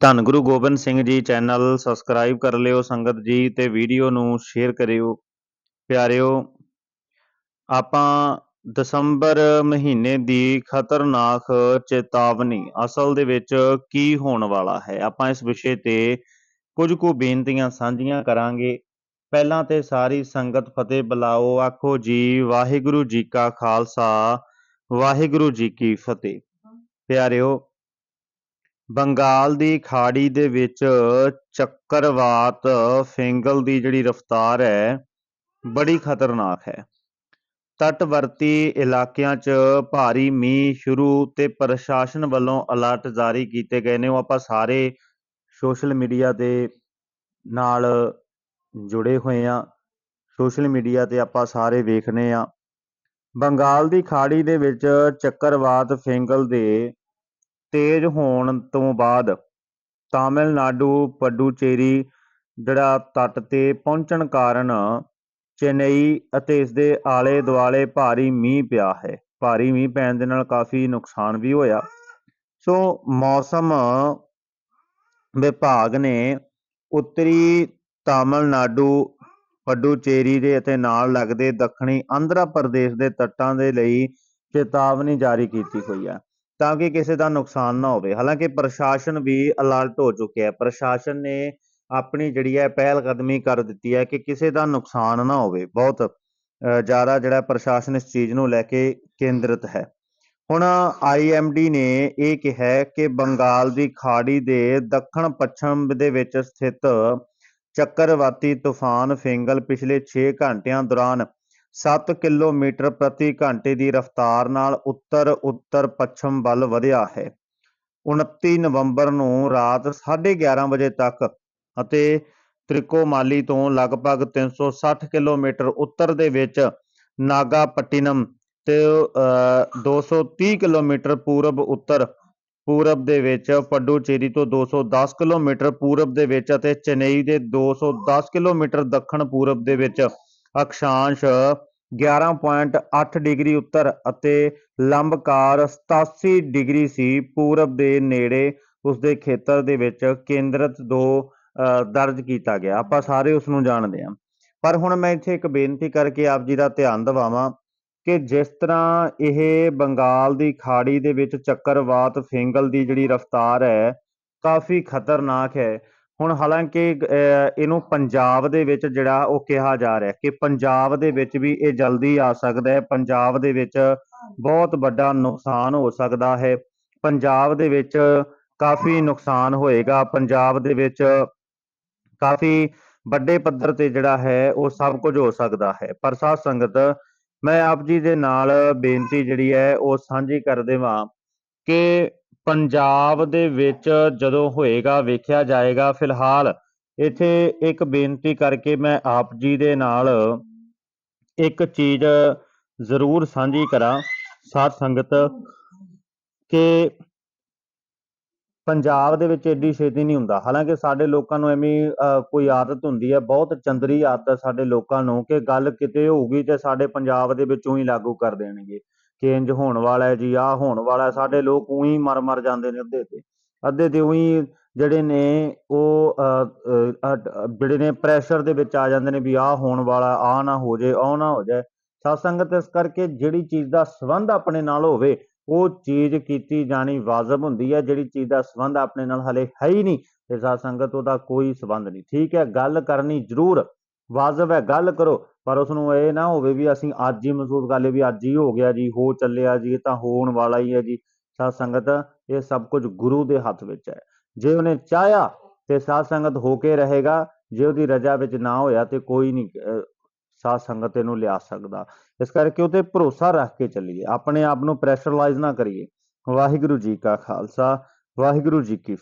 ਧੰਨ Guru Gobind Singh ji channel subscribe ਕਰ ਲਿਓ ਸੰਗਤ ਜੀ ਤੇ ਵੀਡੀਓ ਨੂੰ ਸ਼ੇਅਰ ਕਰਿਓ। ਪਿਆਰਿਓ, ਆਪਾਂ ਦਸੰਬਰ ਮਹੀਨੇ ਦੀ ਖਤਰਨਾਕ ਚੇਤਾਵਨੀ ਅਸਲ ਦੇ ਵਿੱਚ ਕੀ ਹੋਣ ਵਾਲਾ ਹੈ? ਆਪਾਂ ਇਸ ਵਿਸ਼ੇ ਤੇ ਕੁਝ ਕੁ ਬੇਨਤੀਆਂ ਸਾਂਝੀਆਂ ਕਰਾਂਗੇ। ਪਹਿਲਾਂ ਤੇ ਸਾਰੀ ਸੰਗਤ ਫਤਿਹ ਬੁਲਾਓ। ਆਖੋ ਜੀ, ਵਾਹਿਗੁਰੂ ਜੀ ਕਾ ਖਾਲਸਾ, ਵਾਹਿਗੁਰੂ ਜੀ ਕੀ ਫਤਿਹ। ਪਿਆਰਿਓ ਬੰਗਾਲ ਦੀ ਖਾੜੀ ਦੇ ਵਿੱਚ ਚੱਕਰਵਾਤ ਫੇਂਗਲ ਦੀ ਜਿਹੜੀ ਰਫ਼ਤਾਰ ਹੈ, ਬੜੀ ਖਤਰਨਾਕ ਹੈ। ਤਟਵਰਤੀ ਇਲਾਕਿਆਂ 'ਚ ਭਾਰੀ ਮੀਂਹ ਸ਼ੁਰੂ ਤੇ ਪ੍ਰਸ਼ਾਸਨ ਵੱਲੋਂ ਅਲਰਟ ਜਾਰੀ ਕੀਤੇ ਗਏ ਨੇ। ਉਹ ਆਪਾਂ ਸਾਰੇ ਸੋਸ਼ਲ ਮੀਡੀਆ ਦੇ ਨਾਲ ਜੁੜੇ ਹੋਏ ਆ ਸੋਸ਼ਲ ਮੀਡੀਆ ਤੇ ਆਪਾਂ ਸਾਰੇ ਵੇਖਨੇ ਆ ਬੰਗਾਲ ਦੀ ਖਾੜੀ ਦੇ ਵਿੱਚ ਚੱਕਰਵਾਤ ਫਿੰਗਲ ਦੇ ਤੇਜ਼ ਹੋਣ ਤੋਂ ਬਾਅਦ ਤਾਮਿਲਨਾਡੂ ਪਡੂਚੇਰੀ, ਜਿਹੜਾ ਤੱਟ ਤੇ ਪਹੁੰਚਣ ਕਾਰਨ ਚੇਨਈ ਅਤੇ ਇਸ ਦੇ ਆਲੇ ਦੁਆਲੇ ਭਾਰੀ ਮੀਂਹ ਪਿਆ ਹੈ। ਭਾਰੀ ਮੀਂਹ ਪੈਣ ਦੇ ਨਾਲ ਕਾਫੀ ਨੁਕਸਾਨ ਵੀ ਹੋਇਆ। ਸੋ ਮੌਸਮ ਵਿਭਾਗ ਨੇ ਉੱਤਰੀ ਤਾਮਿਲਨਾਡੂ ਪਡੂਚੇਰੀ ਦੇ ਅਤੇ ਨਾਲ ਲੱਗਦੇ ਦੱਖਣੀ ਆਂਧਰਾ ਪ੍ਰਦੇਸ਼ ਦੇ ਤੱਟਾਂ ਦੇ ਲਈ ਚੇਤਾਵਨੀ ਜਾਰੀ ਕੀਤੀ ਹੋਈ ਹੈ। ਤਾਂ ਕਿ ਕਿਸੇ ਦਾ ਨੁਕਸਾਨ ਨਾ ਹੋਵੇ। ਹਾਲਾਂਕਿ ਪ੍ਰਸ਼ਾਸਨ ਵੀ ਅਲਰਟ ਹੋ ਚੁੱਕਿਆ ਹੈ। ਪ੍ਰਸ਼ਾਸਨ ਨੇ ਆਪਣੀ ਜਿਹੜੀ ਹੈ ਪਹਿਲ ਕਦਮੀ ਕਰ ਦਿੱਤੀ ਹੈ ਕਿ ਕਿਸੇ ਦਾ ਨੁਕਸਾਨ ਨਾ ਹੋਵੇ। ਬਹੁਤ ਜ਼ਿਆਦਾ ਜਿਹੜਾ ਪ੍ਰਸ਼ਾਸਨ ਇਸ ਚੀਜ਼ ਨੂੰ ਲੈ ਕੇ ਕੇਂਦਰਿਤ ਹੈ। ਹੁਣ ਆਈਐਮਡੀ ਨੇ ਇਹ ਕਿਹਾ ਕਿ ਬੰਗਾਲ ਦੀ ਖਾੜੀ ਦੇ ਦੱਖਣ ਪੱਛਮ ਦੇ ਵਿੱਚ ਸਥਿਤ ਚੱਕਰਵਾਤੀ ਤੂਫਾਨ ਫੇਂਗਲ ਪਿਛਲੇ 6 ਘੰਟਿਆਂ ਦੌਰਾਨ 7 ਕਿਲੋਮੀਟਰ ਪ੍ਰਤੀ ਘੰਟੇ ਦੀ ਰਫ਼ਤਾਰ ਨਾਲ ਉੱਤਰ ਉੱਤਰ ਪੱਛਮ ਵੱਲ ਵਧਿਆ ਹੈ। 29 ਨਵੰਬਰ ਨੂੰ ਰਾਤ 11:30 ਵਜੇ ਤੱਕ ਅਤੇ ਤ੍ਰਿਕੋਮਾਲੀ ਤੋਂ ਲਗਭਗ 360 ਕਿਲੋਮੀਟਰ ਉੱਤਰ ਦੇ ਵਿੱਚ ਨਾਗਾਪਟਿਨਮ ਤੇ ਅ, 230 ਕਿਲੋਮੀਟਰ ਪੂਰਬ ਉੱਤਰ ਪੂਰਬ ਦੇ ਵਿੱਚ ਪੱਡੂਚੇਰੀ ਤੋਂ 210 ਕਿਲੋਮੀਟਰ ਪੂਰਬ ਦੇ ਵਿੱਚ ਅਤੇ ਚੇਨਈ ਦੇ 210 ਕਿਲੋਮੀਟਰ ਦੱਖਣ ਪੂਰਬ ਦੇ ਵਿੱਚ ਅਕਸ਼ਾਂਸ਼ 11.8 ਡਿਗਰੀ ਉੱਤਰ ਅਤੇ ਲੰਬਕਾਰ 87 ਡਿਗਰੀ ਸੀ। ਪੂਰਬ ਦੇ ਨੇੜੇ ਉਸ ਦੇ ਖੇਤਰ ਦੇ ਵਿੱਚ ਕੇਂਦਰਿਤ ਦੋ ਅ, ਦਰਜ ਕੀਤਾ ਗਿਆ। ਆਪਾਂ ਸਾਰੇ ਉਸ ਨੂੰ ਜਾਣਦੇ ਹਾਂ। ਪਰ ਹੁਣ ਮੈਂ ਇੱਥੇ ਇੱਕ ਬੇਨਤੀ ਕਰਕੇ ਆਪ ਜੀ ਦਾ ਧਿਆਨ ਦਿਵਾਵਾਂ ਕਿ ਜਿਸ ਤਰ੍ਹਾਂ ਇਹ ਬੰਗਾਲ ਦੀ ਖਾੜੀ ਦੇ ਵਿੱਚ ਚੱਕਰਵਾਤ ਫਿੰਗਲ ਦੀ ਜਿਹੜੀ ਰਫ਼ਤਾਰ ਹੈ ਕਾਫੀ ਖਤਰਨਾਕ ਹੈ। ਹੁਣ ਹਾਲਾਂਕਿ ਅਹ, ਇਹਨੂੰ ਪੰਜਾਬ ਦੇ ਵਿੱਚ ਜਿਹੜਾ ਉਹ ਕਿਹਾ ਜਾ ਰਿਹਾ ਕਿ ਪੰਜਾਬ ਦੇ ਵਿੱਚ ਵੀ ਇਹ ਜਲਦੀ ਆ ਸਕਦਾ ਹੈ। ਪੰਜਾਬ ਦੇ ਵਿੱਚ ਬਹੁਤ ਵੱਡਾ ਨੁਕਸਾਨ ਹੋ ਸਕਦਾ ਹੈ। ਪੰਜਾਬ ਦੇ ਵਿੱਚ ਕਾਫੀ ਨੁਕਸਾਨ ਹੋਏਗਾ। ਪੰਜਾਬ ਦੇ ਵਿੱਚ ਕਾਫੀ ਵੱਡੇ ਪੱਧਰ ਤੇ ਜਿਹੜਾ ਹੈ ਉਹ ਸਭ ਕੁਝ ਹੋ ਸਕਦਾ ਹੈ। ਪਰ ਸਾਧ ਸੰਗਤ ਮੈਂ ਆਪ ਜੀ ਦੇ ਨਾਲ ਬੇਨਤੀ ਜਿਹੜੀ ਹੈ ਉਹ ਸਾਂਝੀ ਕਰ ਦੇਵਾਂ ਕਿ ਪੰਜਾਬ ਦੇ ਵਿੱਚ ਜਦੋਂ ਹੋਏਗਾ ਵੇਖਿਆ ਜਾਏਗਾ ਫਿਲਹਾਲ ਇੱਥੇ ਇੱਕ ਬੇਨਤੀ ਕਰਕੇ ਮੈਂ ਆਪ ਜੀ ਦੇ ਨਾਲ ਇੱਕ ਚੀਜ਼ ਜ਼ਰੂਰ ਸਾਂਝੀ ਕਰਾਂ ਸਾਧ ਸੰਗਤ ਕਿ ਪੰਜਾਬ ਦੇ ਵਿੱਚ ਏਡੀ ਛੇਤੀ ਨਹੀਂ ਹੁੰਦਾ। ਹਾਲਾਂਕਿ ਸਾਡੇ ਲੋਕਾਂ ਨੂੰ ਐਵੇਂ ਅਹ, ਕੋਈ ਆਦਤ ਹੁੰਦੀ ਹੈ ਬਹੁਤ ਚੰਦਰੀ ਆਦਤ ਹੈ ਸਾਡੇ ਲੋਕਾਂ ਨੂੰ ਕਿ ਗੱਲ ਕਿਤੇ ਹੋਊਗੀ ਤੇ ਸਾਡੇ ਪੰਜਾਬ ਦੇ ਵਿੱਚੋਂ ਹੀ ਲਾਗੂ ਕਰ ਦੇਣਗੇ। ਚੇਂਜ ਹੋਣ ਵਾਲਾ ਹੈ ਜੀ, ਆਹ ਹੋਣ ਵਾਲਾ ਸਾਡੇ ਲੋਕ ਉਹੀ ਮਰ ਮਰ ਜਾਂਦੇ ਨੇ ਅੱਧੇ ਤੇ। ਅੱਧੇ ਤੇ ਉਹੀ ਜਿਹੜੇ ਨੇ ਉਹ ਜਿਹੜੇ ਨੇ ਪ੍ਰੈਸ਼ਰ ਦੇ ਵਿੱਚ ਆ ਜਾਂਦੇ ਨੇ ਵੀ ਆਹ ਹੋਣ ਵਾਲਾ, ਆਹ ਨਾ ਹੋ ਜੇ ਆ ਨਾ ਹੋ ਜਾਏ। ਸਾਧ ਸੰਗਤ ਇਸ ਕਰਕੇ ਜਿਹੜੀ ਚੀਜ਼ ਦਾ ਸੰਬੰਧ ਆਪਣੇ ਨਾਲ ਹੋਵੇ, ਉਹ ਚੀਜ਼ ਕੀਤੀ ਜਾਣੀ ਵਾਜਬ ਹੁੰਦੀ ਹੈ। ਜਿਹੜੀ ਚੀਜ਼ ਦਾ ਸੰਬੰਧ ਆਪਣੇ ਨਾਲ ਹਲੇ ਹੈ ਹੀ ਨਹੀਂ, ਤੇ ਸਾਧ ਸੰਗਤ ਉਹਦਾ ਕੋਈ ਸੰਬੰਧ ਨਹੀਂ। ਠੀਕ ਹੈ, ਗੱਲ ਕਰਨੀ ਜ਼ਰੂਰ ਵਾਜਬ ਹੈ ਗੱਲ ਕਰੋ। ਪਰ ਉਸ ਨੂੰ ਇਹ ਨਾ ਹੋਵੇ ਵੀ ਅਸੀਂ ਅੱਜ ਹੀ ਮਹਿਸੂਸ ਕਰ ਲਏ ਵੀ ਅੱਜ ਹੀ ਹੋ ਗਿਆ ਜੀ ਹੋ ਚੱਲਿਆ ਜੀ ਇਹ ਤਾਂ ਹੋਣ ਵਾਲਾ ਹੀ ਹੈ ਜੀ। ਸਾਧ ਸੰਗਤ ਇਹ ਸਭ ਕੁਝ ਗੁਰੂ ਦੇ ਹੱਥ ਵਿੱਚ ਹੈ। ਜੇ ਉਹਨੇ ਚਾਹਿਆ ਤੇ ਸਾਧ ਸੰਗਤ ਹੋ ਕੇ ਰਹੇਗਾ ਜੇ ਉਹਦੀ ਰਜਾ ਵਿੱਚ ਨਾ ਹੋਇਆ ਤੇ ਕੋਈ ਨਹੀਂ ਅਹ, ਸਾਧ ਸੰਗਤ ਇਹਨੂੰ ਲਿਆ ਸਕਦਾ। ਇਸ ਕਰਕੇ ਉਹ ਤੇ ਭਰੋਸਾ ਰੱਖ ਕੇ ਚੱਲੀਏ। ਆਪਣੇ ਆਪ ਨੂੰ ਪ੍ਰੈਸ਼ਰਲਾਈਜ਼ ਨਾ ਕਰੀਏ। ਵਾਹਿਗੁਰੂ ਜੀ ਕਾ ਖਾਲਸਾ ਵਾਹਿਗੁਰੂ ਜੀ ਕੀ